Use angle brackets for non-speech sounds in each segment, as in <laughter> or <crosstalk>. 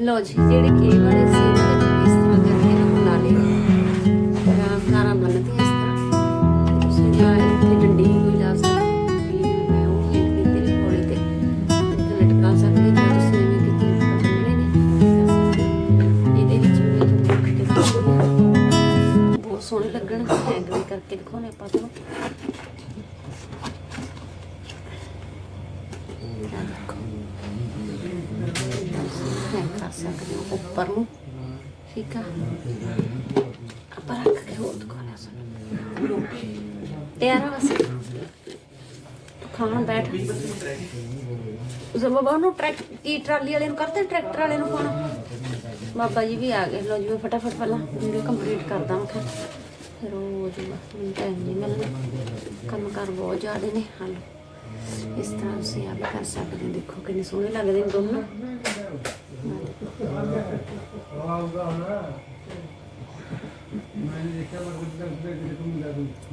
ਲੋ ਜੀ ਜਿਹੜੇ ਕੇ ਵਾਲੇ ਸੀ ਹੈ ਕਰ ਸਕਦੇ ਹੋ ਉੱਪਰ ਨੂੰ ਠੀਕ ਆ ਆਪਾਂ ਰੱਖ ਕੇ ਹੋਰ ਦੁਕਾਨਾਂ ਸੁਣ ਤਿਆਰ ਆ ਬਸ ਖਾਣ ਬੈਠ ਜ਼ਬਾਬਾ ਨੂੰ ਟਰੈਕ ਕੀ ਟਰਾਲੀ ਵਾਲੇ ਨੂੰ ਕਰਤੇ ਟਰੈਕਟਰ ਵਾਲੇ ਨੂੰ ਫੋਨ ਬਾਬਾ ਜੀ ਵੀ ਆ ਗਏ ਲੋ ਜੀ ਮੈਂ ਫਟਾਫਟ ਪਹਿਲਾਂ ਵੀਡੀਓ ਕੰਪਲੀਟ ਕਰਦਾ ਮੈਂ ਫਿਰ ਉਹ ਜੀ ਮੈਨੂੰ ਟਾਈਮ ਨਹੀਂ ਮਿਲਣਾ ਕੰਮ ਕਰ ਬਹੁਤ ਜ਼ਿਆਦੇ ਨੇ ਹਾਂ ਇਸ ਤਰ੍ਹਾਂ ਤੁਸੀਂ ਆਪ ਕਰ ਸਕਦੇ ਹੋ ਦੇਖੋ ਕਿੰਨੇ ਸੋਹਣੇ ਲੱਗਦੇ ਨੇ ਦੋਨੋਂ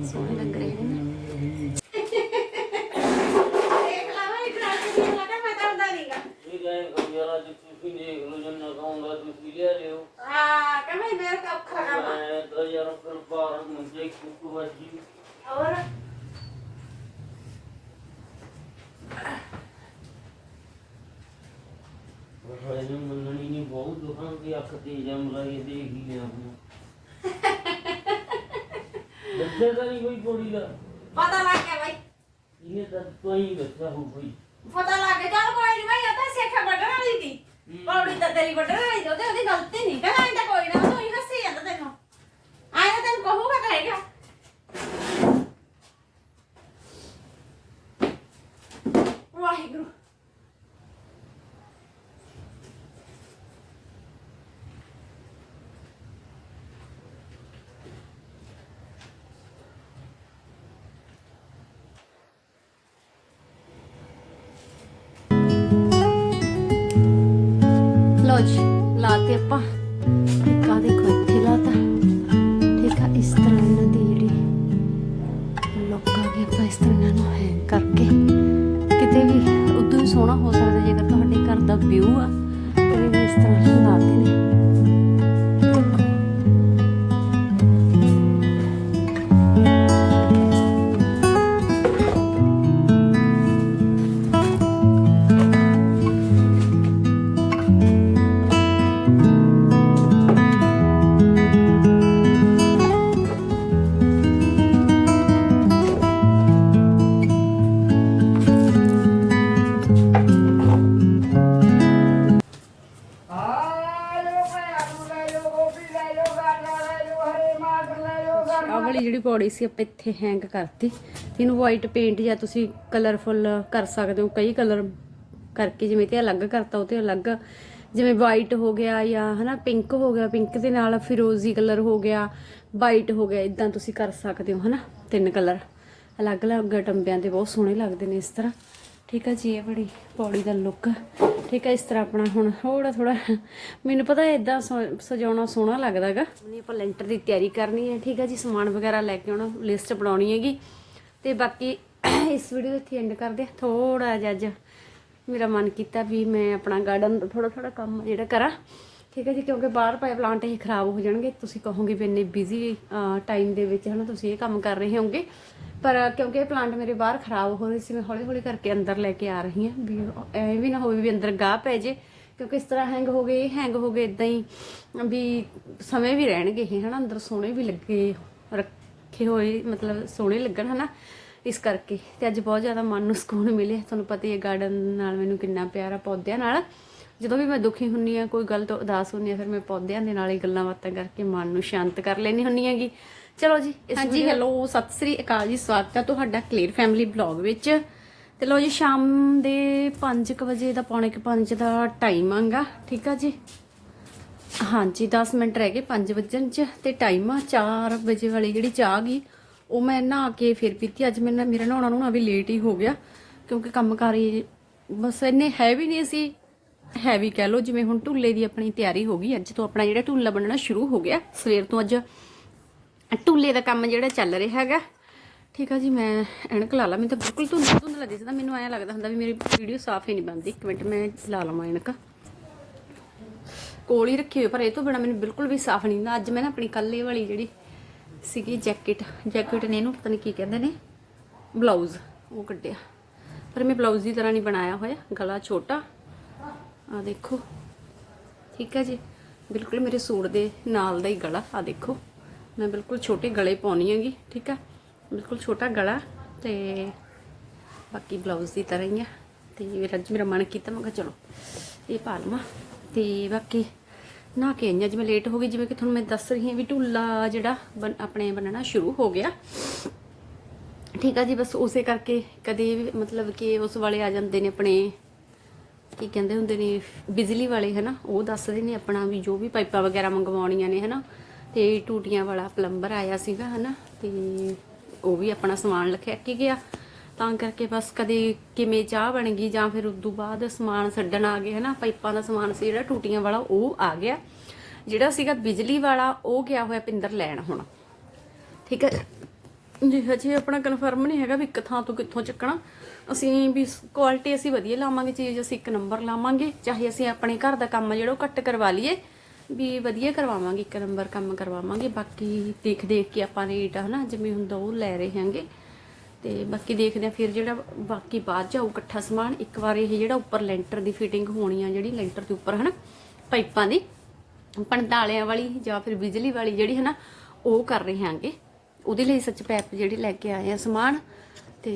ਸੋਹਣੇ ਲੱਗ ਰਹੇ ਨੇ। ਨਾ। ਇਹ ਗਏ ਯਾਰਾ ਜੀ ਤੁਸੀਂ ਦੇਖ ਲਓ ਜੰਨਾ ਕਹੂੰਗਾ ਤੁਸੀਂ ਲੈ ਲਿਓ। ਮੈਂ ਤਾਂ ਯਾਰ ਫਿਰ ਬਾਹਰ ਮੁੰਡੇ ਕੁੱਕੂ ਵੱਜੀ ਉਹ ਇਹਨੂੰ ਮੰਨਣੀ ਨਹੀਂ ਬਹੁਤ ਦੁਖਾਂ ਦੀ ਅੱਖ ਤੇ ਜਮ ਰਹੀ ਦੇਖ ਹੀ ਲਿਆ ਹੁਣ ਬੱਚੇ ਦਾ ਨਹੀਂ ਕੋਈ ਕੋੜੀ ਦਾ ਪਤਾ ਲੱਗ ਗਿਆ ਬਾਈ ਇਹਨੇ ਤਾਂ ਕੋਈ ਬੱਚਾ ਹੋ ਕੋਈ ਪਤਾ ਲੱਗ ਗਿਆ ਚੱਲ ਕੋਈ ਨਹੀਂ ਬਾਈ ਉਹ ਤਾਂ ਸਿੱਖ ਵੱਢਣ ਵਾਲੀ ਸੀ ਪੌੜੀ ਤਾਂ ਤੇਰੀ ਵੱਢਣ ਵਾਲੀ ਸੀ ਉਹਦੇ ਉਹਦੀ ਗਲਤੀ ਨਹੀਂ ਕਹਿੰਦਾ ਇਹ ਤਾਂ ਕੋਈ ਨਾ ਤੂੰ ਹੀ ਹੱਸੀ ਜਾਂਦਾ ਜੀ ਲਾਤੇ ਆਪਾਂ। ਇੱਕ ਆ ਦੇਖੋ, ਇੱਥੇ ਲਾਤਾ। ਠੀਕ ਆ, ਇਸ ਤਰ੍ਹਾਂ ਇਹਨਾਂ ਦੀ ਜਿਹੜੀ ਲੋਕਾਂ ਦੀ ਆਪਾਂ ਇਸ ਤਰ੍ਹਾਂ ਇਹਨਾਂ ਨੂੰ ਹੈਂਗ ਕਰਕੇ ਕਿਤੇ ਵੀ ਉਦੋਂ ਹੀ ਸੋਹਣਾ ਹੋ ਸਕਦਾ, ਜੇਕਰ ਤੁਹਾਡੇ ਘਰ ਦਾ ਵਿਊ ਆ, ਤੇ ਇਸ ਤਰ੍ਹਾਂ ਵਾਲੀ ਜਿਹੜੀ ਪੌੜੀ ਸੀ ਆਪਾਂ ਇੱਥੇ ਹੈਂਗ ਕਰਤੀ। ਇਹਨੂੰ ਵਾਈਟ ਪੇਂਟ ਜਾਂ ਤੁਸੀਂ ਕਲਰਫੁੱਲ ਕਰ ਸਕਦੇ ਹੋ, ਕਈ ਕਲਰ ਕਰਕੇ ਜਿਵੇਂ ਤੇ ਅਲੱਗ ਕਰਤਾ, ਉਹ ਤੇ ਅਲੱਗ। ਜਿਵੇਂ ਵਾਈਟ ਹੋ ਗਿਆ ਜਾਂ ਹਨਾ ਪਿੰਕ ਹੋ ਗਿਆ ਪਿੰਕ ਦੇ ਨਾਲ ਫਿਰੋਜ਼ੀ ਕਲਰ ਹੋ ਗਿਆ ਵਾਈਟ ਹੋ ਗਿਆ ਇਦਾਂ ਤੁਸੀਂ ਕਰ ਸਕਦੇ ਹੋ ਹਨਾ, ਤਿੰਨ ਕਲਰ ਅਲੱਗ-ਅਲੱਗ ਟੰਬਿਆਂ ਦੇ ਬਹੁਤ ਸੋਹਣੇ ਲੱਗਦੇ ਨੇ ਇਸ ਤਰ੍ਹਾਂ। ਠੀਕ ਆ ਜੀ, ਇਹ ਬੜੀ ਪੌੜੀ ਦਾ ਲੁੱਕ ਠੀਕ ਹੈ ਇਸ ਤਰ੍ਹਾਂ ਆਪਣਾ ਹੁਣ ਥੋੜਾ ਥੋੜਾ ਮੈਨੂੰ ਪਤਾ ਇਦਾਂ ਸਜਾਉਣਾ ਸੋਹਣਾ ਲੱਗਦਾਗਾ। ਨਹੀਂ ਆਪਾਂ ਲੈਂਟਰ ਦੀ ਤਿਆਰੀ ਕਰਨੀ ਹੈ, ਠੀਕ ਹੈ ਜੀ, ਸਮਾਨ ਵਗੈਰਾ ਲੈ ਕੇ ਆਉਣਾ, ਲਿਸਟ ਬਣਾਉਣੀ ਹੈਗੀ। ਤੇ ਬਾਕੀ <coughs> ਇਸ ਵੀਡੀਓ ਇੱਥੇ ਐਂਡ ਕਰਦੇ ਥੋੜਾ ਜਿਹਾ ਅੱਜ ਮੇਰਾ ਮਨ ਕੀਤਾ ਵੀ ਮੈਂ ਆਪਣਾ ਗਾਰਡਨ ਦਾ ਥੋੜਾ ਥੋੜਾ ਕੰਮ ਜਿਹੜਾ ਕਰਾਂ। ਠੀਕ ਹੈ ਜੀ, ਕਿਉਂਕਿ ਬਾਹਰ ਪਏ ਪਲਾਂਟ ਇਹ ਖਰਾਬ ਹੋ ਜਾਣਗੇ। ਤੁਸੀਂ ਕਹੋਗੇ ਵੀ ਇੰਨੇ ਬਿਜ਼ੀ ਟਾਈਮ ਦੇ ਵਿੱਚ ਹਨਾ ਤੁਸੀਂ ਇਹ ਕੰਮ ਕਰ ਰਹੇ ਹੋਗੇ ਪਰ ਕਿਉਂਕਿ ਇਹ ਪਲਾਂਟ ਮੇਰੇ ਬਾਹਰ ਖਰਾਬ ਹੋ ਰਹੇ ਸੀ, ਮੈਂ ਹੌਲੀ ਹੌਲੀ ਕਰਕੇ ਅੰਦਰ ਲੈ ਕੇ ਆ ਰਹੀ ਹਾਂ ਵੀ ਐਵੇਂ ਵੀ ਨਾ ਹੋਵੇ ਵੀ ਅੰਦਰ ਗਾਹ ਪੈ ਜੇ। ਕਿਉਂਕਿ ਇਸ ਤਰ੍ਹਾਂ ਹੈਂਗ ਹੋ ਗਏ ਹੈਂਗ ਹੋ ਗਏ ਇਦਾਂ ਹੀ ਵੀ ਸਮੇਂ ਵੀ ਰਹਿਣਗੇ ਇਹ ਹਨਾ, ਅੰਦਰ ਸੋਹਣੇ ਵੀ ਲੱਗੇ, ਰੱਖੇ ਹੋਏ, ਮਤਲਬ ਸੋਹਣੇ ਲੱਗਣ ਹਨਾ। ਇਸ ਕਰਕੇ ਤੇ ਅੱਜ ਬਹੁਤ ਜ਼ਿਆਦਾ ਮਨ ਨੂੰ ਸਕੂਨ ਮਿਲਿਆ। ਤੁਹਾਨੂੰ ਪਤਾ ਹੀ ਹੈ ਗਾਰਡਨ ਨਾਲ ਮੈਨੂੰ ਕਿੰਨਾ ਪਿਆਰ ਆ ਪੌਦਿਆਂ ਨਾਲ। ਜਦੋਂ ਵੀ ਮੈਂ ਦੁਖੀ ਹੁੰਨੀ ਆ ਕੋਈ ਗੱਲ ਤੋਂ ਉਦਾਸ ਹੁੰਨੀ ਆ ਫਿਰ ਮੈਂ ਪੌਦਿਆਂ ਦੇ ਨਾਲ ਹੀ ਗੱਲਾਂ ਬਾਤਾਂ ਕਰਕੇ ਮਨ ਨੂੰ ਸ਼ਾਂਤ ਕਰ ਲੈਣੀ ਹੁੰਨੀ ਹੈਗੀ। ਚਲੋ ਜੀ ਹਾਂਜੀ ਹੈਲੋ ਸਤਿ ਸ੍ਰੀ ਅਕਾਲ ਜੀ ਸਵਾਗਤ ਹੈ ਤੁਹਾਡਾ ਕਲੀਅਰ ਫੈਮਿਲੀ ਬਲੌਗ ਵਿੱਚ। ਤੇ ਲੋ ਜੀ ਸ਼ਾਮ ਦੇ 5:00 ਵਜੇ ਦਾ ਪੌਣੇ 5 ਦਾ ਟਾਈਮ ਆਂਗਾ ਠੀਕ ਆ ਜੀ? ਹਾਂਜੀ 10 ਮਿੰਟ ਰਹਿ ਗਏ 5 ਵਜਣ ਚ ਤੇ ਟਾਈਮ ਆ 4 ਵਜੇ ਵਾਲੀ ਜਿਹੜੀ ਚਾਹ ਗਈ ਉਹ ਮੈਂ ਨਹਾ ਕੇ ਫਿਰ ਪੀਤੀ। ਅੱਜ ਮੇਰਾ ਮੇਰਾ ਨਹਾਉਣਾ ਨੂੰ ਵੀ ਲੇਟ ਹੀ ਹੋ ਗਿਆ ਕਿਉਂਕਿ ਕੰਮ ਕਾਰੀ ਬਸ ਇੰਨੇ ਹੈ ਵੀ ਨਹੀਂ ਸੀ ਹੈਵੀ ਕਹਿ ਲਓ, ਜਿਵੇਂ ਹੁਣ ਢੁੱਲੇ ਦੀ ਆਪਣੀ ਤਿਆਰੀ ਹੋ ਗਈ, ਅੱਜ ਤੋਂ ਆਪਣਾ ਜਿਹੜਾ ਢੁੱਲਾ ਬਣਨਾ ਸ਼ੁਰੂ ਹੋ ਗਿਆ, ਸਵੇਰ ਤੋਂ ਅੱਜ ਢੁੱਲੇ ਦਾ ਕੰਮ ਜਿਹੜਾ ਚੱਲ ਰਿਹਾ ਹੈਗਾ। ਠੀਕ ਆ ਜੀ, ਮੈਂ ਐਨਕ ਲਾ ਲਾ, ਮੈਨੂੰ ਤਾਂ ਬਿਲਕੁਲ ਧੁੰਦ ਧੁੰਦ ਲੱਗਦੀ ਮੈਨੂੰ ਐਂ ਲੱਗਦਾ ਹੁੰਦਾ ਵੀ ਮੇਰੀ ਵੀਡੀਓ ਸਾਫ਼ ਹੀ ਨਹੀਂ ਬਣਦੀ। ਇੱਕ ਮਿੰਟ ਮੈਂ ਲਾ ਲਵਾਂ ਐਨਕ। ਕੋਲ ਹੀ ਰੱਖੀ ਹੋਈ ਪਰ ਇਹ ਤੋਂ ਬਿਨਾ ਮੈਨੂੰ ਬਿਲਕੁਲ ਵੀ ਸਾਫ਼ ਨਹੀਂ ਹੁੰਦਾ। ਅੱਜ ਮੈਂ ਨਾ ਆਪਣੀ ਕੱਲੇ ਵਾਲੀ ਜਿਹੜੀ ਸੀਗੀ ਜੈਕਟ ਜੈਕਟ ਨੇ ਇਹਨੂੰ, ਪਤਾ ਨਹੀਂ ਕੀ ਕਹਿੰਦੇ ਨੇ, ਬਲਾਊਜ਼, ਉਹ ਕੱਢਿਆ। ਪਰ ਮੈਂ ਬਲਾਊਜ਼ ਦੀ ਤਰ੍ਹਾਂ ਨਹੀਂ ਬਣਾਇਆ ਹੋਇਆ, ਗਲਾ ਛੋਟਾ। ਆ ਦੇਖੋ। ਠੀਕ ਹੈ ਜੀ। ਬਿਲਕੁਲ ਮੇਰੇ ਸੂਟ ਦੇ ਨਾਲ ਦਾ ਹੀ ਗਲਾ, ਆ ਦੇਖੋ। ਮੈਂ ਬਿਲਕੁਲ ਛੋਟੇ ਗਲੇ ਪਾਉਣੀ ਹੈਗੀ, ਠੀਕ ਆ ਬਿਲਕੁਲ ਛੋਟਾ ਗਲਾ ਤੇ ਬਾਕੀ ਬਲਾਊਜ਼ ਦੀ ਤਰ੍ਹਾਂ ਹੀ ਆ। ਤੇ ਮੇਰਾ ਅੱਜ ਮੇਰਾ ਮਨ ਕੀਤਾ, ਮੈਂ ਕਿਹਾ ਚਲੋ ਇਹ ਪਾ ਲਵਾਂ। ਤੇ ਬਾਕੀ ਨਾ ਕੇ ਆਈਆਂ ਜਿਵੇਂ ਲੇਟ ਹੋ ਗਈ, ਜਿਵੇਂ ਕਿ ਤੁਹਾਨੂੰ ਮੈਂ ਦੱਸ ਰਹੀ ਹਾਂ ਵੀ ਢੁੱਲਾ ਜਿਹੜਾ ਬਣ- ਆਪਣੇ ਬਣਨਾ ਸ਼ੁਰੂ ਹੋ ਗਿਆ। ਠੀਕ ਆ ਜੀ, ਬਸ ਉਸੇ ਕਰਕੇ ਕਦੇ ਵੀ ਮਤਲਬ ਕਿ ਉਸ ਵਾਲੇ ਆ ਜਾਂਦੇ ਨੇ ਆਪਣੇ ਕੀ ਕਹਿੰਦੇ ਹੁੰਦੇ ਨੇ, ਬਿਜਲੀ ਵਾਲੇ, ਹਨਾ, ਉਹ ਦੱਸਦੇ ਨੇ ਆਪਣਾ ਵੀ ਜੋ ਵੀ ਪਾਈਪਾਂ ਵਗੈਰਾ ਮੰਗਵਾਉਣੀਆਂ ਨੇ, ਹਨਾ। ਤੇ ਟੂਟੀਆਂ ਵਾਲਾ ਪਲੰਬਰ ਆਇਆ ਸੀਗਾ, ਹਨਾ, ਤੇ ਉਹ ਵੀ ਆਪਣਾ ਸਮਾਨ ਲਿਖਿਆ ਕੇ ਗਿਆ। ਤਾਂ ਕਰਕੇ ਬਸ ਕਦੇ ਕਿਵੇਂ ਚਾਹ ਬਣ ਗਈ ਜਾਂ ਫਿਰ ਉਦੋਂ ਬਾਅਦ ਸਮਾਨ ਛੱਡਣ ਆ ਗਏ, ਹਨਾ, ਪਾਈਪਾਂ ਦਾ ਸਮਾਨ ਸੀ, ਜਿਹੜਾ ਟੂਟੀਆਂ ਵਾਲਾ, ਉਹ ਆ ਗਿਆ। ਜਿਹੜਾ ਸੀਗਾ ਬਿਜਲੀ ਵਾਲਾ, ਉਹ ਗਿਆ ਹੋਇਆ ਪਿੰਦਰ ਲੈਣ ਹੁਣ। ਠੀਕ ਹੈ। ਜੀ ਹਜੇ ਆਪਣਾ ਕਨਫਰਮ ਨਹੀਂ ਹੈਗਾ ਵੀ ਇੱਕ ਥਾਂ ਤੋਂ ਕਿੱਥੋਂ ਚੱਕਣਾ, ਅਸੀਂ ਵੀ ਕੁਆਲਿਟੀ ਅਸੀਂ ਵਧੀਆ ਲਾਵਾਂਗੇ, ਚੀਜ਼ ਅਸੀਂ ਇੱਕ ਨੰਬਰ ਲਾਵਾਂਗੇ, ਚਾਹੇ ਅਸੀਂ ਆਪਣੇ ਘਰ ਦਾ ਕੰਮ ਜਿਹੜਾ ਉਹ ਘੱਟ ਕਰਵਾ ਲਈਏ, ਵੀ ਵਧੀਆ ਕਰਵਾਵਾਂਗੇ, ਇੱਕ ਨੰਬਰ ਕੰਮ ਕਰਵਾਵਾਂਗੇ, ਬਾਕੀ ਦੇਖ ਦੇਖ ਕੇ ਆਪਾਂ ਰੇਟ ਹਨਾ, ਜਿਵੇਂ ਹੁੰਦਾ ਉਹ ਲੈ ਰਹੇ ਹਾਂਗੇ। ਤੇ ਬਾਕੀ ਦੇਖਦੇ ਆ ਫਿਰ ਜਿਹੜਾ ਬਾਕੀ ਬਾਅਦ ਜਾਊ ਇਕੱਠਾ ਸਮਾਨ, ਇੱਕ ਵਾਰ ਇਹ ਜਿਹੜਾ ਉੱਪਰ ਲੈਂਟਰ ਦੀ ਫਿਟਿੰਗ ਹੋਣੀ ਆ ਜਿਹੜੀ ਲੈਂਟਰ ਦੇ ਉੱਪਰ, ਹਨਾ, ਪਾਈਪਾਂ ਦੀ, ਪੰਡਾਲਿਆਂ ਵਾਲੀ ਜਾਂ ਫਿਰ ਬਿਜਲੀ ਵਾਲੀ ਜਿਹੜੀ ਹੈ ਨਾ ਉਹ ਕਰ ਰਹੇ ਹਾਂਗੇ। ਉਹਦੇ ਲਈ ਸੱਚ ਪੈਪ ਜਿਹੜੀ ਲੈ ਕੇ ਆਏ ਆ ਸਮਾਨ ਤੇ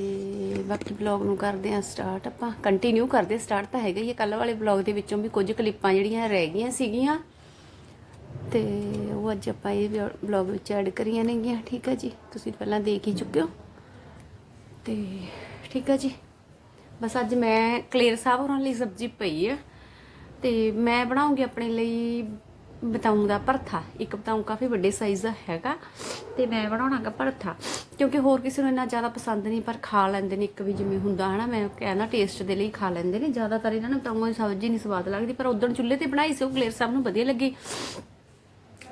ਬਾਕੀ ਬਲੌਗ ਨੂੰ ਕਰਦੇ ਆ ਸਟਾਰਟ ਆਪਾਂ। ਕੰਟੀਨਿਊ ਕਰਦੇ ਸਟਾਰਟ ਤਾਂ ਹੈਗਾ ਹੀ ਕੱਲ ਵਾਲੇ ਬਲੌਗ ਦੇ ਵਿੱਚੋਂ ਵੀ ਕੁਝ ਕਲਿੱਪਾਂ ਜਿਹੜੀਆਂ ਰਹਿ ਗਈਆਂ ਸੀਗੀਆਂ। ਤੇ ਉਹ ਅੱਜ ਆਪਾਂ ਇਹ ਬਲੌਗ ਵਿੱਚ ਐਡ ਕਰੀਆਂ ਨੇਗੀਆਂ। ਠੀਕ ਆ ਜੀ? ਤੁਸੀਂ ਪਹਿਲਾਂ ਦੇਖ ਹੀ ਚੁੱਕੇ ਹੋ। ਤੇ ਠੀਕ ਆ ਜੀ? ਬਸ ਅੱਜ ਮੈਂ ਕਲੇਰ ਸਾਹਿਬ ਹੋਰਾਂ ਲਈ ਸਬਜ਼ੀ ਪਈ ਆ। ਤੇ ਮੈਂ ਬਣਾਉਂਗੀ ਆਪਣੇ ਲਈ ਬਤਾਊਂ ਦਾ ਭਰਥਾ। ਇੱਕ ਬਤਾਊਂ ਕਾਫੀ ਵੱਡੇ ਸਾਈਜ਼ ਦਾ ਹੈਗਾ ਤੇ ਮੈਂ ਬਣਾਉਣਾਗਾ ਭਰਥਾ। ਕਿਉਂਕਿ ਹੋਰ ਕਿਸੇ ਨੂੰ ਇੰਨਾ ਜ਼ਿਆਦਾ ਪਸੰਦ ਨਹੀਂ, ਪਰ ਖਾ ਲੈਂਦੇ ਨੇ ਇੱਕ ਵੀ ਜਿਵੇਂ ਹੁੰਦਾ ਹਨਾ, ਮੈਂ ਕਹਿੰਦਾ ਟੇਸਟ ਦੇ ਲਈ ਖਾ ਲੈਂਦੇ ਨੇ। ਜ਼ਿਆਦਾਤਰ ਇਹਨਾਂ ਨੂੰ ਬਤਾਊਆਂ ਦੀ ਸਬਜ਼ੀ ਨਹੀਂ ਸਵਾਦ ਲੱਗਦੀ, ਪਰ ਉਦੋਂ ਚੁੱਲ੍ਹੇ ਤੇ ਬਣਾਈ ਸੀ, ਉਹ ਕਲੇਰ ਸਾਹਿਬ ਨੂੰ ਵਧੀਆ ਲੱਗੀ।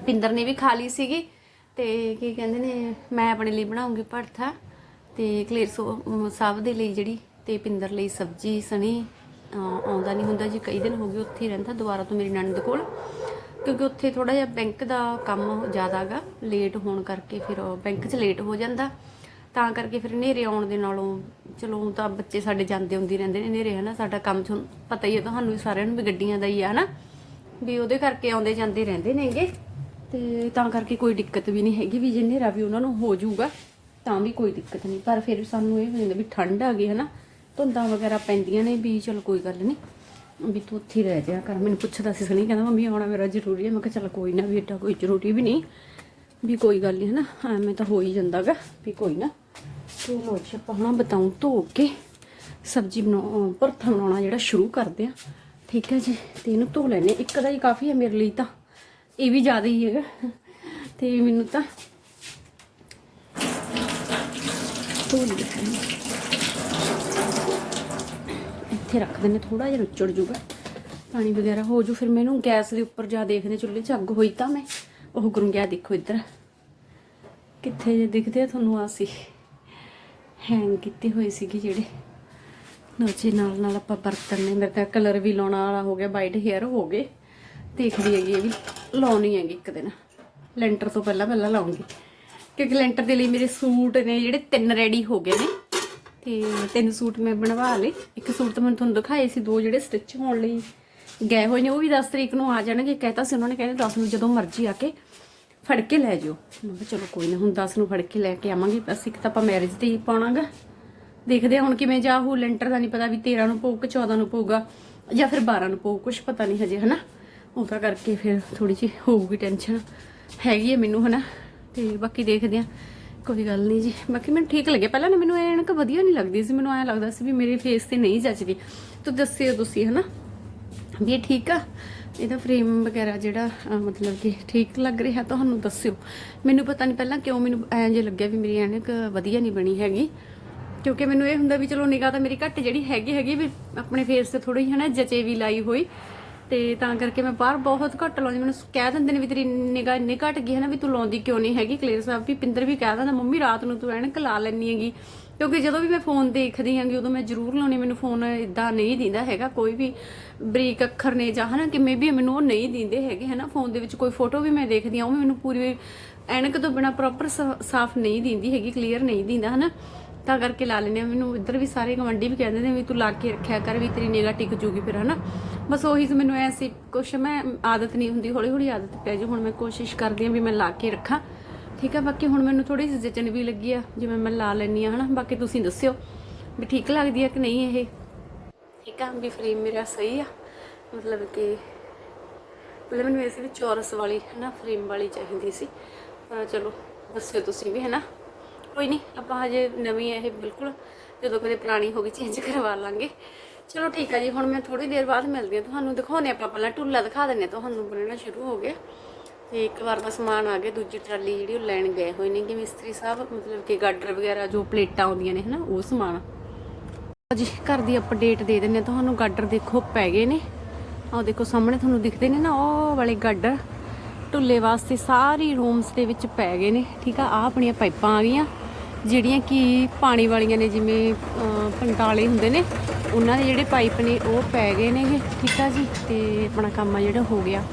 ਪਿੰਦਰ ਨੇ ਵੀ ਖਾ ਲਈ ਸੀਗੀ ਤੇ ਕੀ ਕਹਿੰਦੇ ਨੇ, ਮੈਂ ਆਪਣੇ ਲਈ ਬਣਾਉਂਗੀ ਭਰਥਾ ਤੇ ਕਲੇਰ ਸੋ- ਅਮ ਸਾਹਿਬ ਦੇ ਲਈ ਜਿਹੜੀ ਤੇ ਪਿੰਦਰ ਲਈ ਸਬਜੀ ਸਣੀ ਆਉਂਦਾ ਨਹੀਂ ਹੁੰਦਾ, ਜੀ ਕਈ ਦਿਨ ਹੋ ਗਏ ਉੱਥੇ ਹੀ ਰਹਿੰਦਾ, ਦੁਬਾਰਾ ਤੋਂ ਮੇਰੀ ਨਣਦ ਕੋਲ। ਕਿਉਂਕਿ ਉੱਥੇ ਥੋੜਾ ਜਿਹਾ ਬੈਂਕ ਦਾ ਕੰਮ ਜ਼ਿਆਦਾਗਾ ਲੇਟ ਹੋਣ ਕਰਕੇ ਫਿਰ ਬੈਂਕ 'ਚ ਲੇਟ ਹੋ ਜਾਂਦਾ। ਤਾਂ ਕਰਕੇ ਫਿਰ ਹਨੇਰੇ ਆਉਣ ਦੇ ਨਾਲੋਂ, ਚਲੋ ਤਾਂ ਬੱਚੇ ਸਾਡੇ ਜਾਂਦੇ ਹੁੰਦੀ ਰਹਿੰਦੇ ਨੇ ਹਨੇਰੇ, ਹਨਾ? ਸਾਡਾ ਕੰਮ ਤੁਹਾਨੂੰ ਪਤਾ ਹੀ ਹੈ ਤੁਹਾਨੂੰ ਵੀ ਸਾਰਿਆਂ ਨੂੰ ਵੀ ਗੱਡੀਆਂ ਦਾ ਹੀ ਆ, ਹਨਾ? ਵੀ ਉਹਦੇ ਕਰਕੇ ਆਉਂਦੇ ਜਾਂਦੇ ਰਹਿੰਦੇ ਨੇਗੇ। ਤੇ ਤਾਂ ਕਰਕੇ ਕੋਈ ਦਿੱਕਤ ਵੀ ਨਹੀਂ ਹੈਗੀ ਵੀ ਜੇ ਹਨੇਰਾ ਵੀ ਉਹਨਾਂ ਨੂੰ ਹੋ ਜਾਊਗਾ, ਤਾਂ ਵੀ ਕੋਈ ਦਿੱਕਤ ਨਹੀਂ। ਪਰ ਫਿਰ ਸਾਨੂੰ ਇਹ ਹੋ ਜਾਂਦਾ ਵੀ ਠੰਡ ਆ ਗਈ, ਹਨਾ? ਧੁੰਦਾਂ ਵਗੈਰਾ ਪੈਂਦੀਆਂ ਨੇ ਵੀ ਚਲ ਕੋਈ ਗੱਲ ਨਹੀਂ। ਵੀ ਤੂੰ ਉੱਥੇ ਹੀ ਰਹਿ ਜਾ ਕਰ ਮੈਨੂੰ ਪੁੱਛਦਾ ਸੀ ਸਣੀ ਕਹਿੰਦਾ, ਮੰਮੀ, ਆਉਣਾ ਮੇਰਾ ਜ਼ਰੂਰੀ ਹੈ। ਮੈਂ ਕਿਹਾ, ਚੱਲ ਕੋਈ ਨਾ ਵੀ ਏਡਾ ਕੋਈ ਜ਼ਰੂਰੀ ਵੀ ਨਹੀਂ, ਵੀ ਕੋਈ ਗੱਲ ਨਹੀਂ ਹੈ ਨਾ ਐਵੇਂ ਤਾਂ ਹੋ ਹੀ ਜਾਂਦਾਗਾ, ਵੀ ਕੋਈ ਨਾ। ਤੇ ਲੋ ਜੀ, ਆਪਾਂ ਹੁਣ ਬਤਾਉਂ ਧੋ ਕੇ ਸਬਜ਼ੀ ਬਣਾਉ ਭਰਥਾ ਬਣਾਉਣਾ ਜਿਹੜਾ ਸ਼ੁਰੂ ਕਰਦੇ ਆ। ਠੀਕ ਹੈ ਜੀ? ਤੇ ਇਹਨੂੰ ਧੋ ਲੈਨੇ ਇੱਕ ਦਾ ਹੀ ਕਾਫੀ ਹੈ ਮੇਰੇ ਲਈ ਤਾਂ। ਇਹ ਵੀ ਜ਼ਿਆਦਾ ਹੀ ਹੈਗਾ। ਤੇ ਮੈਨੂੰ ਤਾਂ ਧੋ ਲਿਆ ਇੱਥੇ ਰੱਖ ਦਿੰਨੇ ਥੋੜਾ ਜਿਹਾ ਰੁੱਚੜ ਜੂਗਾ ਪਾਣੀ ਵਗੈਰਾ ਹੋ ਜੂ, ਫਿਰ ਮੈਨੂੰ ਗੈਸ ਦੇ ਉੱਪਰ ਜਾ ਦੇਖਦੇ ਚੁੱਲ੍ਹੇ 'ਚ ਅੱਗ ਹੋਈ ਤਾਂ ਮੈਂ, ਉਹ ਕਰੂੰ ਗਿਆ ਦੇਖੋ ਇੱਧਰ। ਕਿੱਥੇ ਜੇ ਦਿਖਦੇ ਆ ਤੁਹਾਨੂੰ ਆ ਸੀ ਹੈਂਗ ਕੀਤੇ ਹੋਏ ਸੀਗੇ ਜਿਹੜੇ। ਨੋਚੇ ਨਾਲ ਨਾਲ ਆਪਾਂ ਬਰਤਨ ਨੇ, ਮੇਰੇ ਤਾਂ ਕਲਰ ਵੀ ਲਾਉਣਾ ਵਾਲਾ ਹੋ ਗਿਆ, ਵਾਈਟ ਹੇਅਰ ਹੋ ਗਏ। ਦੇਖਦੀ ਹੈਗੀ ਇਹ ਵੀ ਲਾਉਣੀ ਹੈਗੀ ਇੱਕ ਦਿਨ। ਲੈਂਟਰ ਤੋਂ ਪਹਿਲਾਂ ਪਹਿਲਾਂ ਲਾਉਂਗੀ। ਕਿਉਂਕਿ ਲੈਂਟਰ ਦੇ ਲਈ ਮੇਰੇ ਸੂਟ ਨੇ ਜਿਹੜੇ ਤਿੰਨ ਰੈਡੀ ਹੋ ਗਏ ਨੇ। ਤੇ ਤਿੰਨ ਸੂਟ ਮੈਂ ਬਣਵਾ ਲਏ। ਇੱਕ ਸੂਟ ਤਾਂ ਮੈਂ ਤੁਹਾਨੂੰ ਦਿਖਾਏ ਸੀ, ਦੋ ਜਿਹੜੇ ਸਟਿਚ ਹੋਣ ਲਈ ਗਏ ਹੋਏ ਨੇ, ਉਹ ਵੀ 10 ਤਰੀਕ ਨੂੰ ਆ ਜਾਣਗੇ। ਕਹਿਤਾ ਸੀ ਉਹਨਾਂ ਨੇ, ਕਹਿੰਦੇ 10 ਨੂੰ ਜਦੋਂ ਮਰਜ਼ੀ ਆ ਕੇ ਫੜ ਕੇ ਲੈ ਜਾਓ ਮੈਂ ਕਿਹਾ ਚਲੋ ਕੋਈ ਨਾ, ਹੁਣ 10 ਨੂੰ ਫੜ ਕੇ ਲੈ ਕੇ ਆਵਾਂਗੇ। ਬਸ ਇੱਕ ਤਾਂ ਆਪਾਂ ਮੈਰਿਜ ਤੇ ਹੀ ਪਾਉਣਾਗਾ। ਦੇਖਦੇ ਹਾਂ ਹੁਣ ਕਿਵੇਂ ਜਾ ਹੋ ਲੈਂਟਰ ਦਾ ਨਹੀਂ ਪਤਾ ਵੀ 13 ਨੂੰ ਪਊ ਕਿ 14 ਨੂੰ ਪਊਗਾ, ਜਾਂ ਫਿਰ 12 ਨੂੰ ਪਊ ਕੁਝ ਪਤਾ ਨਹੀਂ ਹਜੇ, ਹਨਾ? ਉਹਦਾ ਕਰਕੇ ਫਿਰ ਥੋੜੀ ਜਿਹੀ ਹੋਊਗੀ ਟੈਨਸ਼ਨ ਹੈਗੀ ਹੈ ਮੈਨੂੰ, ਹਨਾ? ਤੇ ਬਾਕੀ ਦੇਖਦੇ ਹਾਂ। ਕੋਈ ਗੱਲ ਨਹੀਂ ਜੀ। ਬਾਕੀ ਮੈਨੂੰ ਠੀਕ ਲੱਗਿਆ ਪਹਿਲਾਂ ਨਾ ਮੈਨੂੰ ਇਹ ਐਨਕ ਵਧੀਆ ਨਹੀਂ ਲੱਗਦੀ ਸੀ। ਮੈਨੂੰ ਐਂ ਲੱਗਦਾ ਸੀ ਵੀ ਮੇਰੇ ਫੇਸ ਤੇ ਨਹੀਂ ਜੱਚਦੀ। ਤੂੰ ਦੱਸਿਓ ਤੁਸੀਂ, ਹਨਾ? ਵੀ ਇਹ ਠੀਕ ਆ? ਇਹਦਾ ਫਰੇਮ ਵਗੈਰਾ ਜਿਹੜਾ ਮਤਲਬ ਕਿ ਠੀਕ ਲੱਗ ਰਿਹਾ, ਤੁਹਾਨੂੰ ਦੱਸਿਓ। ਮੈਨੂੰ ਪਤਾ ਨਹੀਂ ਪਹਿਲਾਂ ਕਿਉਂ ਮੈਨੂੰ ਐਂ ਜੇ ਲੱਗਿਆ ਵੀ ਮੇਰੀ ਐਨਕ ਵਧੀਆ ਨਹੀਂ ਬਣੀ ਹੈਗੀ। ਕਿਉਂਕਿ ਮੈਨੂੰ ਇਹ ਹੁੰਦਾ ਵੀ ਚਲੋ ਨਿਗਾਹ ਤਾਂ ਮੇਰੀ ਘੱਟ ਜਿਹੜੀ ਹੈਗੀ ਹੈਗੀ ਵੀ ਆਪਣੇ ਫੇਸ ਤੇ ਥੋੜੀ ਹੈ ਨਾ ਜਚੇ ਵੀ ਲਾਈ ਹੋਈ। ਤੇ ਤਾਂ ਕਰਕੇ ਮੈਂ ਬਾਹਰ ਬਹੁਤ ਘੱਟ ਲਾਉਂਦੀ, ਮੈਨੂੰ ਕਹਿ ਦਿੰਦੇ ਨੇ ਵੀ ਤੇਰੀ ਨਿਗਾਹ ਇੰਨੀ ਘੱਟ ਗਈ ਹੈ ਨਾ ਵੀ ਤੂੰ ਲਾਉਂਦੀ ਕਿਉਂ ਨਹੀਂ ਹੈਗੀ? ਕਲੀਅਰ ਸਾਹਿਬ ਵੀ, ਪਿੰਦਰ ਵੀ ਕਹਿ ਦਿੰਦਾ, ਮੰਮੀ, ਰਾਤ ਨੂੰ ਤੂੰ ਐਨਕ ਲਾ ਲੈਣੀ ਹੈਗੀ। ਕਿਉਂਕਿ ਜਦੋਂ ਵੀ ਮੈਂ ਫੋਨ ਦੇਖਦੀ ਹਾਂਗੀ, ਉਦੋਂ ਮੈਂ ਜ਼ਰੂਰ ਲਾਉਣੀ ਮੈਨੂੰ ਫੋਨ ਇਦਾਂ ਨਹੀਂ ਦਿੰਦਾ ਹੈਗਾ, ਕੋਈ ਵੀ ਬਰੀਕ ਅੱਖਰ ਨੇ ਜਾਂ ਹਨਾ ਕਿਵੇਂ ਵੀ ਮੈਨੂੰ ਉਹ ਨਹੀਂ ਦਿੰਦੇ ਹੈਗੇ, ਹਨਾ। ਫੋਨ ਦੇ ਵਿੱਚ ਕੋਈ ਫੋਟੋ ਵੀ ਮੈਂ ਦੇਖਦੀ ਹਾਂ, ਉਹ ਵੀ ਮੈਨੂੰ ਪੂਰੀ ਐਨਕ ਤੋਂ ਬਿਨਾ ਪ੍ਰੋਪਰ ਸਾਫ਼ ਨਹੀਂ ਦਿੰਦੀ ਹੈਗੀ ਕਲੀਅਰ ਨਹੀਂ ਦਿੰਦਾ, ਹਨਾ। ਤਾਂ ਕਰਕੇ ਲਾ ਲੈਨੇ ਆ ਮੈਨੂੰ ਇੱਧਰ ਵੀ ਸਾਰੇ ਗਵੰਡੀ ਵੀ ਕਹਿੰਦੇ ਨੇ ਵੀ ਤੂੰ ਲਾ ਕੇ ਰੱਖਿਆ ਕਰ ਵੀ ਤੇਰੀ ਨਿਗਾ ਟਿਕ ਜੂਗੀ ਫਿਰ, ਹਨਾ? ਬਸ ਉਹੀ ਮੈਨੂੰ ਐਸੀ ਕੁਛ ਮੈਂ ਆਦਤ ਨਹੀਂ ਹੁੰਦੀ ਹੌਲੀ ਹੌਲੀ ਆਦਤ ਪੈ ਜੂ ਹੁਣ ਮੈਂ ਕੋਸ਼ਿਸ਼ ਕਰਦੀ ਆ ਵੀ ਮੈਂ ਲਾ ਕੇ ਰੱਖਾਂ। ਠੀਕ ਆ, ਬਾਕੀ ਹੁਣ ਮੈਨੂੰ ਥੋੜੀ ਜਿਹੀ ਜਚਣ ਵੀ ਲੱਗੀ ਆ, ਜਿਵੇਂ ਮੈਂ ਲਾ ਲੈਣੀ ਆ ਹਨਾ? ਬਾਕੀ ਤੁਸੀਂ ਦੱਸਿਓ ਵੀ ਠੀਕ ਲੱਗਦੀ ਆ ਕਿ ਨਹੀਂ ਇਹ? ਠੀਕ ਆ, ਵੀ ਫਰੇਮ ਮੇਰਾ ਸਹੀ ਆ। ਮਤਲਬ ਕਿ ਮਤਲਬ ਮੈਨੂੰ ਵੈਸੇ ਵੀ ਚੌਰਸ ਵਾਲੀ, ਹਨਾ ਫਰੇਮ ਵਾਲੀ ਚਾਹੀਦੀ ਸੀ। ਪਰ ਚਲੋ, ਦੱਸਿਓ ਤੁਸੀਂ ਵੀ, ਹਨਾ? ਕੋਈ ਨਹੀਂ, ਆਪਾਂ ਹਜੇ ਨਵੀਂ ਹੈ ਇਹ ਬਿਲਕੁਲ, ਜਦੋਂ ਕਦੇ ਪੁਰਾਣੀ ਹੋ ਗਈ ਚੇਂਜ ਕਰਵਾ ਲਾਂਗੇ। ਚਲੋ ਠੀਕ ਆ ਜੀ, ਹੁਣ ਮੈਂ ਥੋੜੀ ਦੇਰ ਬਾਅਦ ਮਿਲਦੀ ਹਾਂ ਤੁਹਾਨੂੰ ਦਿਖਾਉਣੇ ਆਪਾਂ ਪਹਿਲਾਂ ਟੁੱਲਾ ਦਿਖਾ ਦਿੰਨੇ ਤੁਹਾਨੂੰ ਬਣਨਾ ਸ਼ੁਰੂ ਹੋ ਗਿਆ। ਤੇ ਇੱਕ ਵਾਰ ਦਾ ਸਮਾਨ ਆ ਗਿਆ, ਦੂਜੀ ਟਰਾਲੀ ਜਿਹੜੀ ਉਹ ਲੈਣ ਗਏ ਹੋਏ ਨੇ ਕਿ ਮਿਸਤਰੀ ਸਾਹਿਬ, ਮਤਲਬ ਕਿ ਗਾਡਰ ਵਗੈਰਾ ਜੋ ਪਲੇਟਾਂ ਆਉਂਦੀਆਂ ਨੇ, ਹਨਾ, ਉਹ ਸਮਾਨ। ਜੀ, ਘਰ ਦੀ ਅਪਡੇਟ ਦੇ ਦਿੰਨੇ ਤੁਹਾਨੂੰ ਗਾਡਰ ਦੇਖੋ ਪੈ ਗਏ ਨੇ। ਆਹ ਦੇਖੋ, ਸਾਹਮਣੇ ਤੁਹਾਨੂੰ ਦਿਖਦੇ ਨੇ ਨਾ, ਉਹ ਵਾਲੇ ਗਾਡਰ। ਢੁੱਲੇ ਵਾਸਤੇ ਸਾਰੀ ਰੂਮਸ ਦੇ ਵਿੱਚ ਪੈ ਗਏ ਨੇ, ਠੀਕ ਆ ਆ ਆਪਣੀਆਂ ਪਾਈਪਾਂ ਆ ਗਈਆਂ। ਜਿਹੜੀਆਂ ਕਿ ਪਾਣੀ ਵਾਲੀਆਂ ਨੇ ਜਿਵੇਂ ਅਹ, ਪੰਟਾਲੇ ਹੁੰਦੇ ਨੇ ਉਹਨਾਂ ਦੇ ਜਿਹੜੇ ਪਾਈਪ ਨੇ ਉਹ ਪੈ ਗਏ ਨੇਗੇ ਠੀਕ ਆ ਜੀ? ਤੇ ਆਪਣਾ ਕੰਮ ਆ ਜਿਹੜਾ ਹੋ ਗਿਆ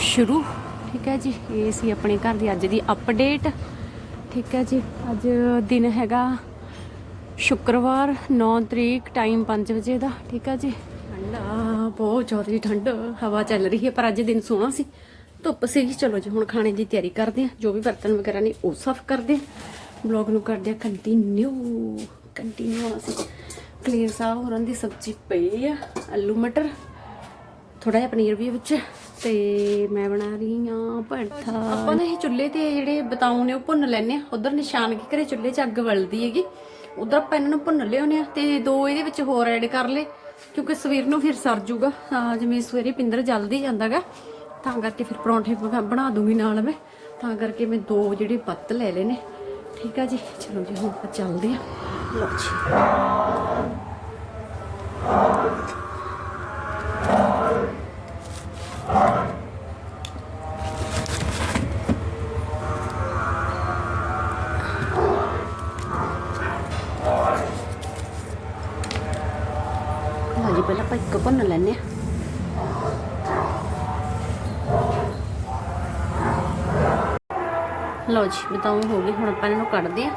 ਸ਼ੁਰੂ ਠੀਕ ਹੈ ਜੀ? ਇਹ ਸੀ ਆਪਣੇ ਘਰ ਦੀ ਅੱਜ ਦੀ ਅਪਡੇਟ ਠੀਕ ਹੈ ਜੀ? ਅੱਜ ਦਿਨ ਹੈਗਾ ਸ਼ੁੱਕਰਵਾਰ 9 ਤਰੀਕ ਟਾਈਮ 5 ਵਜੇ ਦਾ ਠੀਕ ਹੈ ਜੀ? ਠੰਡਾ ਬਹੁਤ ਜ਼ਿਆਦਾ ਹੀ ਠੰਡ ਹਵਾ ਚੱਲ ਰਹੀ ਹੈ ਪਰ ਅੱਜ ਦਿਨ ਸੋਹਣਾ ਸੀ। ਧੁੱਪ ਸੀ ਚਲੋ ਜੀ ਹੁਣ ਖਾਣੇ ਦੀ ਤਿਆਰੀ ਕਰਦੇ ਆ ਜੋ ਵੀ ਬਰਤਨ ਵਗੈਰਾ ਨੇ ਉਹ ਸਾਫ਼ ਕਰਦੇ ਆ। ਬਲੌਗ ਨੂੰ ਕਰਦੇ ਆ ਕੰਟੀਨਿਊ ਕੰਟੀਨਿਊ ਅਸੀਂ। ਕਲੀਅਰ ਸਾਹਿਬ ਹੋਰਾਂ ਦੀ ਸਬਜ਼ੀ ਪਈ ਆ ਆਲੂ ਮਟਰ ਥੋੜਾ ਜਿਹਾ ਪਨੀਰ ਵੀ ਵਿੱਚ ਤੇ ਮੈਂ ਬਣਾ ਰਹੀ ਆ ਭੜਥਾ ਆਪਾਂ ਨੇ ਇਹ ਚੁੱਲ੍ਹੇ ਤੇ ਜਿਹੜੇ ਬਤਾਉ ਨੇ ਉਹ ਭੁੰਨ ਲੈਣੇ ਆ। ਉਧਰ ਨਿਸ਼ਾਨ ਕੀ ਕਰੇ ਚੁੱਲ੍ਹੇ 'ਚ ਅੱਗ ਬਲਦੀ ਹੈਗੀ। ਉਧਰ ਆਪਾਂ ਇਹਨਾਂ ਨੂੰ ਭੁੰਨ ਲਿਆਉਣੇ ਆ ਤੇ ਦੋ ਇਹਦੇ ਵਿੱਚ ਹੋਰ ਐਡ ਕਰ ਲੇ ਕਿਉਂਕਿ ਸਵੇਰ ਨੂੰ ਫਿਰ ਸਰ ਜੂਗਾ। ਹਾਂ, ਜਿਵੇਂ ਸਵੇਰੇ ਪਿੰਦਰ ਜਲਦੀ ਜਾਂਦਾਗਾ ਤਾਂ ਕਰਕੇ ਫਿਰ ਪਰੌਂਠੇ ਬਣਾ- ਬਣਾ ਦੂੰਗੀ ਨਾਲ ਮੈਂ। ਤਾਂ ਕਰਕੇ ਮੈਂ ਦੋ ਜਿਹੜੇ ਪੱਤ ਲੈ ਲਏ ਨੇ। ਠੀਕ ਆ ਜੀ ਚਲੋ ਜੀ ਹੁਣ ਆਪਾਂ ਚੱਲਦੇ ਆ ਲਓ ਜੀ ਹਾਂਜੀ ਪਹਿਲਾਂ ਆਪਾਂ ਇੱਕ ਭੁੰਨ ਲੈਨੇ ਆ ਲਓ ਜੀ, ਬਤਾਉ ਹੋ ਗਈ, ਹੁਣ ਆਪਾਂ ਇਹਨੂੰ ਕੱਢਦੇ ਆ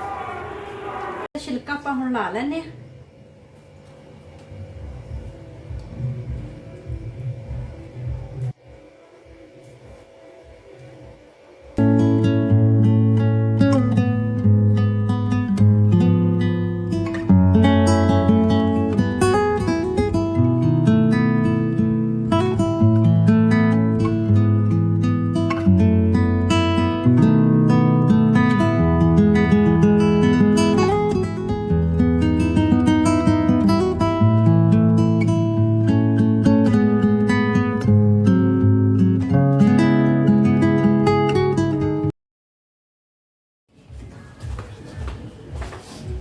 ਛਿਲਕਾ ਆਪਾਂ ਹੁਣ ਲਾ ਲੈਨੇ ਆ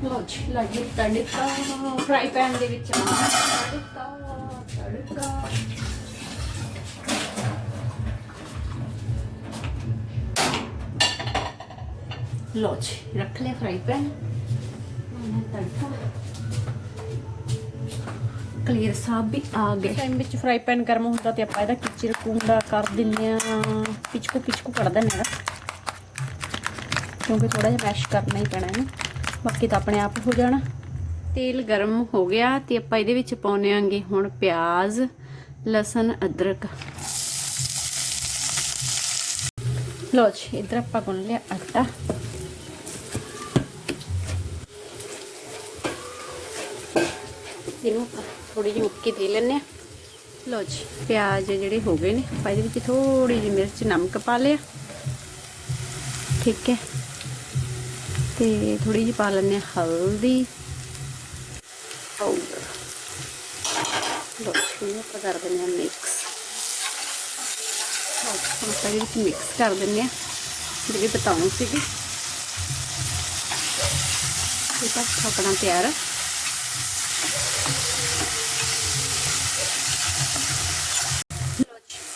ਲਓ ਜੀ ਲਾਈਏ ਤੜਕਾ, ਫਰਾਈ ਪੈਨ ਦੇ ਵਿੱਚ ਤੜਕਾ ਤੜਕਾ। ਲਓ ਜੀ, ਰੱਖ ਲਿਆ ਫਰਾਈ ਪੈਨ। ਤੜਕਾ। ਕਲੀਅਰ ਸਾਬ ਵੀ ਆ ਗਏ। ਟਾਈਮ ਵਿੱਚ ਫਰਾਈ ਪੈਨ ਗਰਮ ਹੁੰਦਾ ਤੇ ਆਪਾਂ ਇਹਦਾ ਕਿਚਰ ਕੁੰਡਾ ਕਰ ਦਿੰਨੇ ਆ ਪਿਚਕੂ ਪਿਚਕੂ ਕੱਢ ਦਿੰਨੇ ਆ ਕਿਉਂਕਿ ਥੋੜਾ ਜਿਹਾ ਮੈਸ਼ ਕਰਨਾ ਹੀ ਪੈਣਾ ਇਹਨੂੰ। ਬਾਕੀ ਤਾਂ ਆਪਣੇ ਆਪ ਹੋ ਜਾਣਾ। ਤੇਲ ਗਰਮ ਹੋ ਗਿਆ ਤੇ ਆਪਾਂ ਇਹਦੇ ਵਿੱਚ ਪਾਉਣੇ ਆਂਗੇ ਹੁਣ ਪਿਆਜ਼, ਲਸਣ, ਅਦਰਕ। ਲੋ ਜੀ, ਇਧਰ ਆਪਾਂ ਗੁੰਨ ਲਿਆ ਆਟਾ। ਇਹਨੂੰ ਥੋੜੀ ਜਿਹੀ ਮੁੱਕੀ ਦੇ ਲੈਣੇ ਆ ਲੋ ਜੀ, ਪਿਆਜ਼ ਜਿਹੜੇ ਹੋ ਗਏ ਨੇ, ਆਪਾਂ ਇਹਦੇ ਵਿੱਚ ਥੋੜੀ ਜਿਹੀ ਮਿਰਚ, ਨਮਕ ਪਾ ਲਿਆ। ਠੀਕ ਹੈ। ਤੇ ਥੋੜੀ ਜਿਹੀ ਪਾ ਲੈਣੇ ਹਲਦੀ। ਪਾਊਡਰ। ਲੋ ਇਹਨੂੰ ਆਪਾਂ ਕਰ ਦਿੰਦੇ ਹਾਂ ਮਿਕਸ ਹੁਣ ਆਪਾਂ ਵਿੱਚ ਮਿਕਸ ਕਰ ਦਿੰਦੇ ਆ ਜਿਹੜੇ ਬਤਾਉਂ ਸੀਗੇ। ਇਹ ਤਾਂ ਆਪਣਾ ਤਿਆਰ।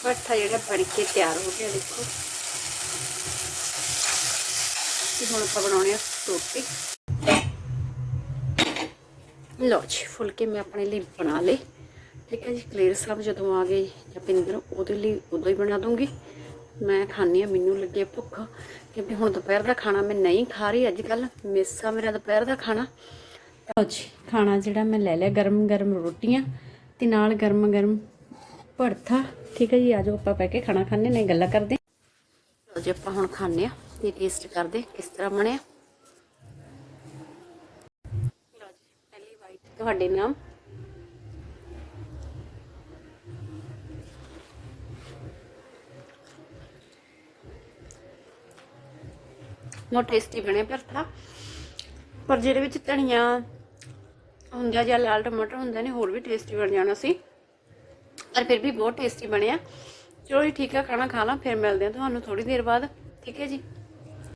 ਭੱਠਾ ਜਿਹੜਾ ਬਣ ਕੇ ਤਿਆਰ ਹੋ ਗਿਆ, ਦੇਖੋ। ਤੇ ਹੁਣ ਆਪਾਂ ਬਣਾਉਣੇ ਆ ਰੋਟੀ। ਲਓ ਜੀ, ਫੁਲਕੇ ਮੈਂ ਆਪਣੇ ਲਈ ਬਣਾ ਲਏ। ਠੀਕ ਹੈ ਜੀ ਕਲੀਅਰ ਸਾਹਿਬ ਜਦੋਂ ਆ ਗਏ ਜਾਂ ਪਿੰਦਰ ਉਹਦੇ ਲਈ ਉਦੋਂ ਹੀ ਬਣਾ ਦੂੰਗੀ ਮੈਂ ਖਾਣੀ ਆ ਮੈਨੂੰ ਲੱਗੇ ਭੁੱਖ ਕਿਉਂਕਿ ਹੁਣ ਦੁਪਹਿਰ ਦਾ ਖਾਣਾ ਮੈਂ ਨਹੀਂ ਖਾ ਰਹੀ, ਅੱਜ ਕੱਲ ਮੇਸਾ ਮੇਰਾ ਦੁਪਹਿਰ ਦਾ ਖਾਣਾ। ਲਓ ਜੀ, ਖਾਣਾ ਜਿਹੜਾ ਮੈਂ ਲੈ ਲਿਆ ਗਰਮ ਗਰਮ ਰੋਟੀਆਂ ਤੇ ਨਾਲ ਗਰਮ ਗਰਮ ਭੜਥਾ ਠੀਕ ਹੈ ਜੀ ਆਜੋ ਆਪਾਂ ਬਹਿ ਕੇ ਖਾਣਾ ਖਾਣੇ ਨੇ ਗੱਲਾਂ ਕਰਦੇ। ਲਓ ਜੀ, ਆਪਾਂ ਹੁਣ ਖਾਣੇ ਆ ਤੇ ਟੇਸਟ ਕਰਦੇ, ਕਿਸ ਤਰ੍ਹਾਂ ਬਣਿਆ? ਲਓ ਜੀ ਪਹਿਲੀ ਵਾਈਟ ਤੁਹਾਡੇ ਨਾਮ? ਬਹੁਤ ਟੇਸਟੀ ਬਣਿਆ ਭਰਥਾ ਪਰ ਜਿਹਦੇ ਵਿੱਚ ਧਨੀਆ ਹੁੰਦਾ ਜਾਂ ਲਾਲ ਟਮਾਟਰ ਹੁੰਦਾ ਨੇ, ਹੋਰ ਵੀ ਟੇਸਟੀ ਬਣ ਜਾਣਾ ਸੀ। ਪਰ ਫਿਰ ਵੀ ਬਹੁਤ ਟੇਸਟੀ ਬਣਿਆ। ਚਲੋ ਜੀ, ਠੀਕ ਆ, ਖਾਣਾ ਖਾ ਲਾਂ, ਫਿਰ ਮਿਲਦੇ ਹਾਂ ਤੁਹਾਨੂੰ ਥੋੜੀ ਦੇਰ ਬਾਅਦ। ਠੀਕ ਹੈ ਜੀ।